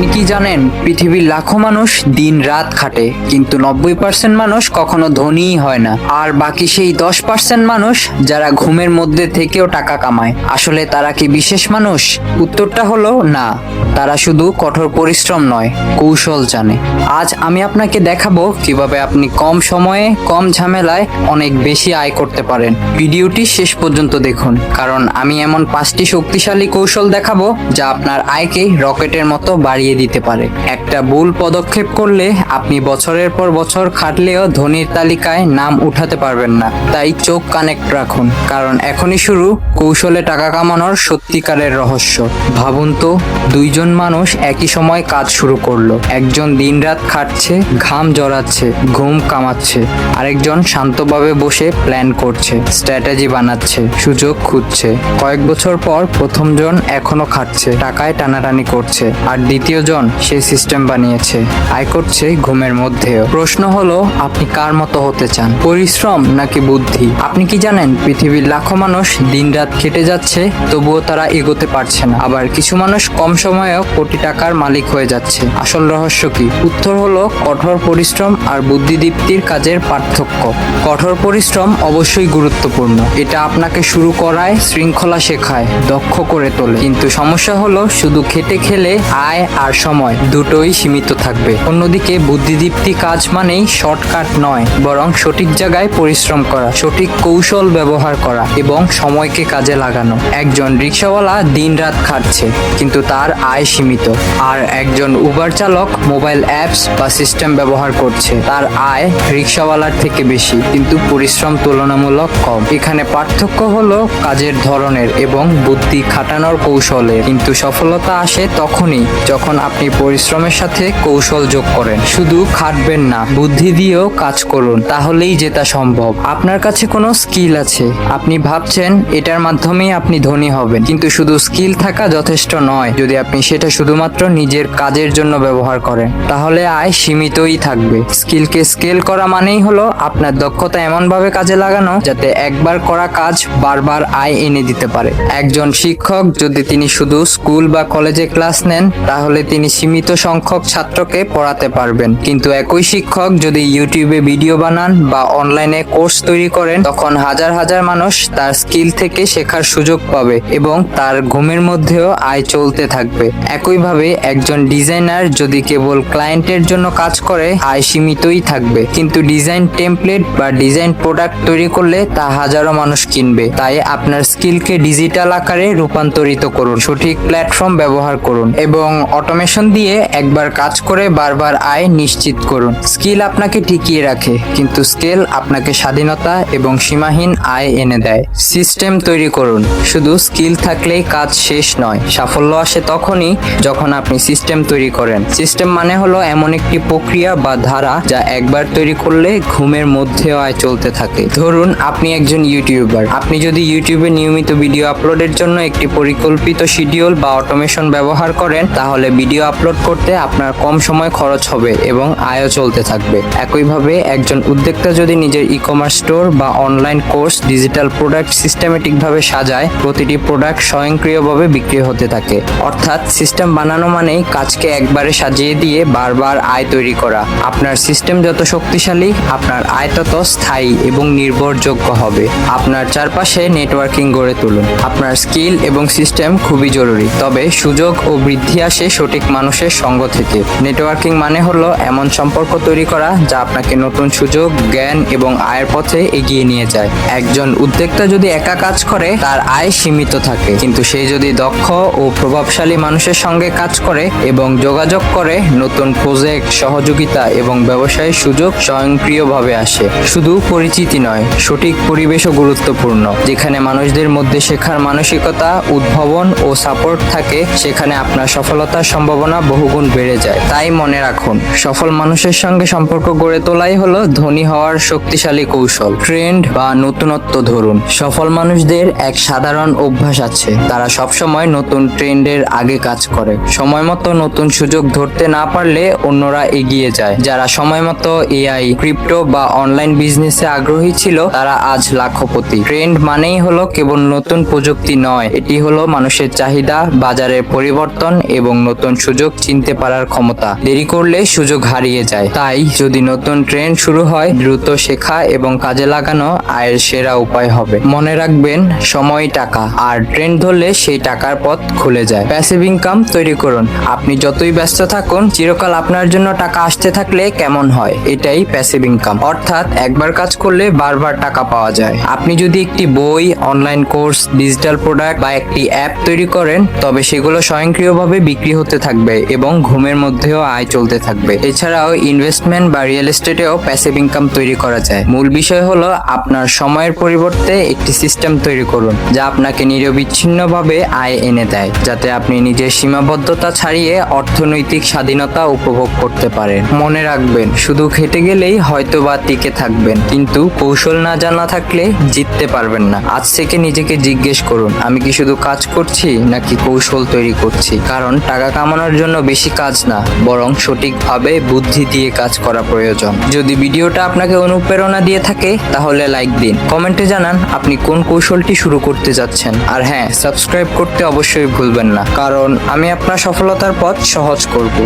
আপনি কি জানেন, পৃথিবীর লাখো মানুষ দিন রাত খাটে, কিন্তু নব্বই পার্সেন্ট মানুষ কখনো ধনীই হয় না। আর বাকি সেই দশ পার্সেন্ট মানুষ যারা ঘুমের মধ্যে থেকেও টাকা কামায়। আসলে তারা কি বিশেষ মানুষ? উত্তরটা হলো না। তারা শুধু কঠোর পরিশ্রম নয়, কৌশল জানে। আজ আমি আপনাকে দেখাবো কীভাবে আপনি কম সময়ে, কম ঝামেলায় অনেক বেশি আয় করতে পারেন। ভিডিওটি শেষ পর্যন্ত দেখুন, কারণ আমি এমন পাঁচটি শক্তিশালী কৌশল দেখাবো যা আপনার আয়কে রকেটের মতো বাড়িয়ে দিতে পারে। একটা ভুল পদক্ষেপ করলে আপনি বছরের পর বছর খাটলেও ধনীর তালিকায় নাম উঠাতে পারবেন না। তাই চোখ কানেক্ট রাখুন। কারণ এখনই শুরু কৌশলে টাকা কামানোর সত্যিকারের রহস্য। ভাবুন তো, দুইজন মানুষ একই সময় কাজ শুরু করল। একজন দিনরাত খাটছে, ঘাম জড়াচ্ছে, ঘুম কামাচ্ছে। আরেকজন শান্তভাবে বসে প্ল্যান করছে, স্ট্র্যাটেজি বানাচ্ছে, সুযোগ খুঁজছে। কয়েক বছর পর প্রথমজন এখনও খাটছে, টাকায় টানাটানি করছে। আর দ্বিতীয়জন সে সিস্টেম বানিয়েছে। আয় করছে ঘুমের মধ্যেও। প্রশ্ন হলো, আপনি কার মতো হতে চান? পরিশ্রম নাকি বুদ্ধি? আপনি কি জানেন, পৃথিবীর লাখো মানুষ দিনরাত খেটে যাচ্ছে, তবুও তারা এগোতে পারছে না। আবার কিছু মানুষ কম সময়েও কোটি টাকার মালিক হয়ে যাচ্ছে। আসল রহস্য কি? উত্তর হলো, কঠোর পরিশ্রম আর বুদ্ধিদীপ্তির কাজের পার্থক্য। কঠোর পরিশ্রম অবশ্যই গুরুত্বপূর্ণ। এটা আপনাকে শুরু করায়, শৃঙ্খলা শেখায়, দক্ষ করে তোলে। কিন্তু সমস্যা হলো, শুধু খেটে খেলে আয় আর সময় দুটোই সীমিত থাকবে। অন্যদিকে বুদ্ধিদীপ্তি কাজ মানেই শর্টকাট নয়, বরং সঠিক জায়গায় পরিশ্রম করা, সঠিক কৌশল ব্যবহার করা এবং সময়কে কাজে লাগানো। একজন রিক্সাওয়ালা দিনরাত খাটছে, কিন্তু তার আয় সীমিত। আর একজন উবার চালক মোবাইল অ্যাপস বা সিস্টেম ব্যবহার করছে, তার আয় রিক্সাওয়ালার থেকে বেশি, কিন্তু পরিশ্রম তুলনামূলক কম। এখানে পার্থক্য হলো কাজের ধরনের এবং বুদ্ধি খাটানোর কৌশলের। কিন্তু সফলতা আসে তখনই, যখন আপনি পরিশ্রমের সাথে কৌশল যোগ করেন। শুধু খাটবেন না, বুদ্ধি দিয়েও কাজ করুন, তাহলেই জেতা সম্ভব। আপনার কাছে কোনো স্কিল আছে? আপনি ভাবছেন এটার মাধ্যমেই আপনি ধনী হবেন, কিন্তু শুধু স্কিল থাকা যথেষ্ট নয়। যদি আপনি সেটা শুধুমাত্র নিজের কাজের জন্য ব্যবহার করেন, তাহলে আয় সীমিতই থাকবে। স্কিলকে স্কেল করা মানেই হলো আপনার দক্ষতা এমনভাবে কাজে লাগানো, যাতে একবার করা কাজ বারবার আয় এনে দিতে পারে। একজন শিক্ষক যদি তিনি শুধু স্কুল বা কলেজে ক্লাস নেন, তাহলে তিনি সীমিত সংখ্যক ছাত্রকে পড়াতে পারবেন। কিন্তু একই শিক্ষক যদি ইউটিউবে ভিডিও বানান বা অনলাইনে কোর্স তৈরি করেন, তখন হাজার হাজার মানুষ তার স্কিল থেকে শেখার সুযোগ পাবে এবং তার ঘুমের মধ্যেও আয় চলতে থাকবে। একইভাবে একজন ডিজাইনার যদি কেবল ক্লায়েন্টের জন্য কাজ করে, আয় সীমিতই থাকবে। কিন্তু ডিজাইন টেমপ্লেট বা ডিজাইন প্রোডাক্ট তৈরি করলে তা হাজারো মানুষ কিনবে। তাই আপনার স্কিলকে ডিজিটাল আকারে রূপান্তরিত করুন, সঠিক প্ল্যাটফর্ম ব্যবহার করুন এবং অটোমেশন দিয়ে একবার কাজ করে বারবার আয় নিশ্চিত করুন। স্কিল আপনাকে টিকিয়ে রাখে, কিন্তু স্কেল আপনাকে স্বাধীনতা এবং সীমাহীন আয় এনে দেয়। সিস্টেম তৈরি করুন। শুধু স্কিল থাকলেই কাজ শেষ নয়। সাফল্য আসে তখনই যখন আপনি সিস্টেম তৈরি করেন। সিস্টেম মানে হলো এমন একটি প্রক্রিয়া বা ধারা যা একবার তৈরি করলে ঘুমের মধ্যেও আয় চলতে থাকে। ধরুন, আপনি একজন ইউটিউবার। আপনি যদি ইউটিউবে নিয়মিত ভিডিও আপলোডের জন্য একটি পরিকল্পিত শিডিউল বা অটোমেশন ব্যবহার করেন, তাহলে ভিডিও আপলোড করতে আপনার কম সময় খরচ হবে এবং আয়ও চলতে থাকবে। একইভাবে একজন উদ্যোক্তা যদি নিজের ই কমার্স স্টোর বা অনলাইন কোর্স ডিজিটাল প্রোডাক্ট সিস্টেমেটিকভাবে সাজায়, প্রতিটি প্রোডাক্ট স্বয়ংক্রিয়ভাবে বিক্রি হতে থাকে। অর্থাৎ সিস্টেম বানানো মানেই কাজকে একবারে সাজিয়ে দিয়ে বারবার আয় তৈরি করা। আপনার সিস্টেম যত শক্তিশালী, আপনার আয় তত স্থায়ী এবং নির্ভরযোগ্য হবে। আপনার চারপাশে নেটওয়ার্কিং গড়ে তুলুন। আপনার স্কিল এবং সিস্টেম খুবই জরুরি। তবে সুযোগ ও বৃদ্ধি আসে সঠিক মানুষের সঙ্গ থেকে। নেটওয়ার্কিং মানে হলো এমন সম্পর্ক তৈরি করা যা আপনাকে নতুন সুযোগ, জ্ঞান এবং আয়ের পথে এগিয়ে নিয়ে যায়। একজন উদ্যোক্তা যদি একা কাজ করে, তার আয় সীমিত থাকে। কিন্তু সে যদি দক্ষ ও প্রভাবশালী মানুষের সঙ্গে কাজ করে এবং যোগাযোগ করে, নতুন প্রজেক্ট, সহযোগিতা এবং ব্যবসায়ের সুযোগ স্বয়ংক্রিয়ভাবে আসে। শুধু পরিচিতি নয়, সঠিক পরিবেশও গুরুত্বপূর্ণ। যেখানে মানুষদের মধ্যে শেখার মানসিকতা, উদ্ভাবন ও সাপোর্ট থাকে, সেখানে আপনার সফলতার সম্ভাবনা বহুগুণ বেড়ে যায়। তাই মনে রাখুন, সফল মানুষের সঙ্গে সম্পর্ক গড়ে তোলাই হলো ধনী হওয়ার শক্তিশালী কৌশল। ট্রেন্ড বা নতুনত্ব ধরুন, সফল মানুষদের এক সাধারণ অভ্যাস আছে। তারা সবসময় নতুন ট্রেন্ডের আগে কাজ করে। সময় মতো নতুন সুযোগ ধরতে না পারলে অন্যরা এগিয়ে যায়। যারা সময় মতো এআই, ক্রিপ্টো বা অনলাইন বিজনেসে আগ্রহী ছিল, তারা আজ লাখপতি। ট্রেন্ড মানেই হলো কেবল নতুন প্রযুক্তি নয়, এটি হলো মানুষের চাহিদা, বাজারের পরিবর্তন এবং নতুন নতুন সুযোগ চিনতে পারার ক্ষমতা। দেরি করলে সুযোগ হারিয়ে যায়। তাই যদি নতুন ট্রেন্ড শুরু হয়, দ্রুত শেখা এবং কাজে লাগানো আয়ের সেরা উপায় হবে। মনে রাখবেন, সময় টাকা, আর ট্রেন্ড ধরলে সেই টাকার পথ খুলে যায়। প্যাসিভ ইনকাম তৈরি করুন। আপনি যতই ব্যস্ত থাকুন, চিরকাল আপনার জন্য টাকা আসতে থাকলে কেমন হয়? এটাই প্যাসিভ ইনকাম অর্থাৎ একবার কাজ করলে বারবার টাকা পাওয়া যায়। আপনি যদি একটি বই অনলাইন কোর্স ডিজিটাল প্রোডাক্ট বা একটি অ্যাপ তৈরি করেন, তবে সেগুলো স্বয়ংক্রিয়ভাবে বিক্রি হতে থাকবে এবং ঘুমের মধ্যেও আয় চলতে থাকবে। এছাড়াও ইনভেস্টমেন্ট বা রিয়েল এস্টেটেও প্যাসিভ ইনকাম তৈরি করা যায়। মূল বিষয় হলো আপনার সময়ের পরিবর্তে একটি সিস্টেম তৈরি করুন, যা আপনাকে নিরবিচ্ছিন্নভাবে আয় এনে দেয়, যাতে আপনি নিজের সীমাবদ্ধতা ছাড়িয়ে অর্থনৈতিক স্বাধীনতা উপভোগ করতে পারেন। মনে রাখবেন, শুধু খেটে গেলেই হয়তো বা টিকে থাকবেন, কিন্তু কৌশল না জানা থাকলে জিততে পারবেন না। আজ থেকে নিজেকে জিজ্ঞেস করুন, আমি কি শুধু কাজ করছি, নাকি কৌশল তৈরি করছি? কারণ টাকা কামানোর জন্য বেশি কাজ না, বরং সঠিকভাবে বুদ্ধি দিয়ে কাজ করা প্রয়োজন। যদি ভিডিওটা আপনাকে অনুপ্রেরণা দিয়ে থাকে, তাহলে লাইক দিন। কমেন্টে জানান আপনি কোন কৌশলটি শুরু করতে যাচ্ছেন। আর হ্যাঁ সাবস্ক্রাইব করতে অবশ্যই ভুলবেন না, কারণ আমি আপনার সফলতার পথ সহজ করব।